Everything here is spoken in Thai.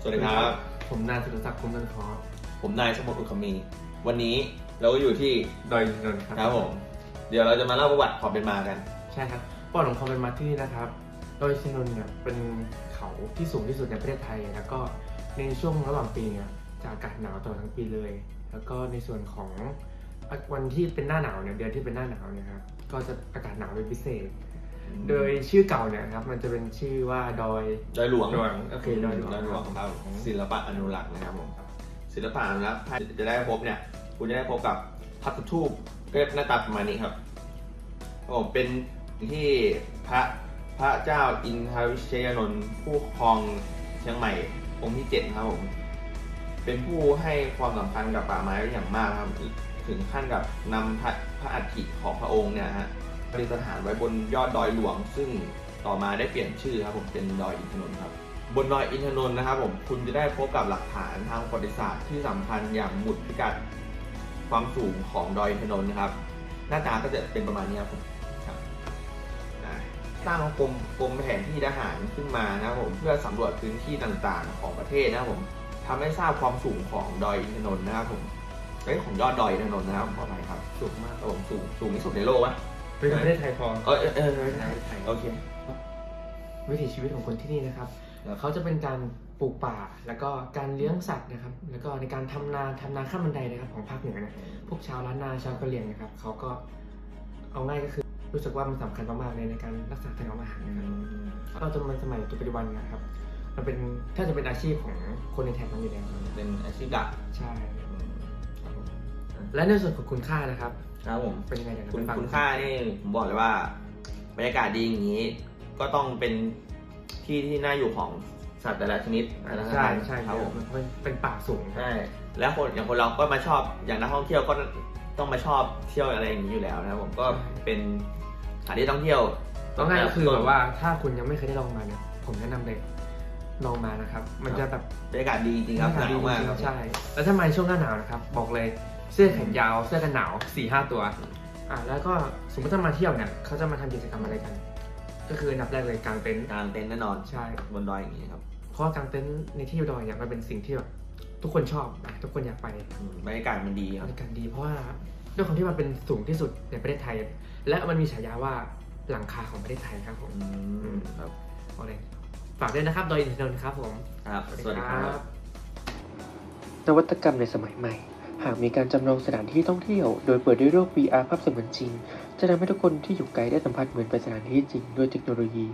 สวัสดีครับ ผมนายสุรศักดิ์คุ้มกันคอผมนายสมุทรอุคมี วันนี้เราก็อยู่ที่ดอยอินทนนท์ครับครับผม เดี๋ยวเราจะมาเล่าประวัติความเป็นมากัน ใช่ครับปอดของความเป็นมาที่นี่นะครับดอยอินทนนท์เนี่ยเป็นเขาที่สูงที่สุดในประเทศไทย แล้วก็ในช่วงระหว่างปีเนี่ยจะอากาศหนาวตลอดทั้งปีเลย แล้วก็ในส่วนของวันที่เป็นหน้าหนาวเนี่ยเดือนที่เป็นหน้าหนาวเนี่ยครับก็จะอากาศหนาวเป็นพิเศษ โดยชื่อเก่าเนี่ยครับมันจะเป็นชื่อว่าดอย ดอยหลวงดอยโอเคดอยหลวง ดอยหลวงครับศิลปะอนุรักษ์นะครับผมศิลปะอนุรักษ์ถ้าจะได้พบเนี่ย คุณจะได้พบกับพัตทูปก็หน้าตาประมาณนี้ครับครับผมเป็นที่พระพระเจ้าอินทวิเชยนนท์ผู้ครองเชียงใหม่องค์ที่เจ็ดครับผมเป็นผู้ให้ความสำคัญกับป่าไม้เป็นอย่างมากครับ ถึงขั้นกับนำพระพระอัฐิของพระองค์เนี่ยฮะ ประดิษฐานไว้บนยอดดอยหลวง ซึ่งต่อมาได้เปลี่ยนชื่อครับผมเป็นดอยอินทนนท์ครับ บนดอยอินทนนท์นะครับผมคุณจะได้พบกับหลักฐานทางประวัติศาสตร์ที่สำคัญอย่างหมุดพิกัดความสูงของดอยอินทนนท์นะครับ หน้าตาก็จะเป็นประมาณนี้ครับผมสร้างกรมกรมแผนที่ทหารขึ้นมานะครับผมเพื่อสำรวจพื้นที่ต่างๆ ของประเทศนะครับผมทำให้ทราบความสูงของดอยอินทนนท์นะครับผมเอ้ของยอดดอยอินทนนท์นะครับขออภัยครับสูงมากครับผมสูงสูงที่สุดในโลกวะ เป็นประเทศไทยพอเออเออเออเออประเทศไทยโอเค วิถีชีวิตของคนที่นี่นะครับครับ เขาจะเป็นการปลูกป่า แล้วก็การเลี้ยงสัตว์นะครับ แล้วก็ในการทำนาทำนาข้ามบันไดนะครับของภาคเหนือเนี่ยพวกชาวล้านนาชาวกะเหรี่ยงนะครับ เขาก็เอาง่ายก็คือรู้สึกว่ามันสำคัญมากๆเลยในการรักษาถนอมอาหารนะครับเราจนมันสมัยปัจจุบันนะครับ มันเป็นถ้าจะเป็นอาชีพของคนในแถบนั้นอยู่แล้วเป็นอาชีพหลักใช่ และในส่วนของคุณค่านะครับ ครับผมเป็นยังไงเดี๋ยวเราคุณไปฟังคุณค่านี่ผมบอกเลยว่าบรรยากาศดีอย่างนี้ ก็ต้องเป็นที่ที่น่าอยู่ของสัตว์แต่ละชนิดนะครับใช่ใช่ครับผมมันเป็นป่าสูงครับใช่แล้วคนอย่างคนเราก็มาชอบอย่างนักท่องเที่ยวก็ต้องมาชอบเที่ยวอะไรอย่างนี้อยู่แล้วนะครับผมก็เป็นสถานที่ท่องเที่ยวก็ง่ายก็คือแบบว่าถ้าคุณยังไม่เคยได้ลองมาเนี่ยผมแนะนำเลยลองมานะครับ มันจะแบบบรรยากาศดีจริงๆครับหนาวมากครับ ใช่ แล้วถ้ามาในช่วงหน้าหนาวนะครับ บอกเลย เสื้อแขนยาวเสื้อกันหนาว4ี่ห้าตัวอะแล้วก็สมมติถ้ามาเที่ยวเนี่ยเขาจะมาทำกิจกรรมอะไรกัน ก็คืออันดับแรกเลยกางเต็นท์กลางเต็นท์แน่นอนใช่บนดอยอย่างนี้ครับเพราะว่ากางเต็นท์ในที่ดอยเนี่ยมันเป็นสิ่งที่แบบทุกคนชอบอะทุกคนอยากไปอืมบรรยากาศมันดีครับบรรยากาศดีเพราะว่าด้วยความที่มันเป็นสูงที่สุดในประเทศไทย และมันมีฉายาว่าหลังคาของประเทศไทยครับผมอืมครับเอาเลยฝากด้วยนะครับดอยอินทนนท์ครับผมครับสวัสดีครับนวัตกรรมในสมัยใหม่ หากมีการจำลองสถานที่ท่องเที่ยว โดยเปิดด้วยโลก VR ภาพเสมือนจริง จะทำให้ทุกคนที่อยู่ไกลได้สัมผัสเหมือนไปสถานที่จริงด้วยเทคโนโลยี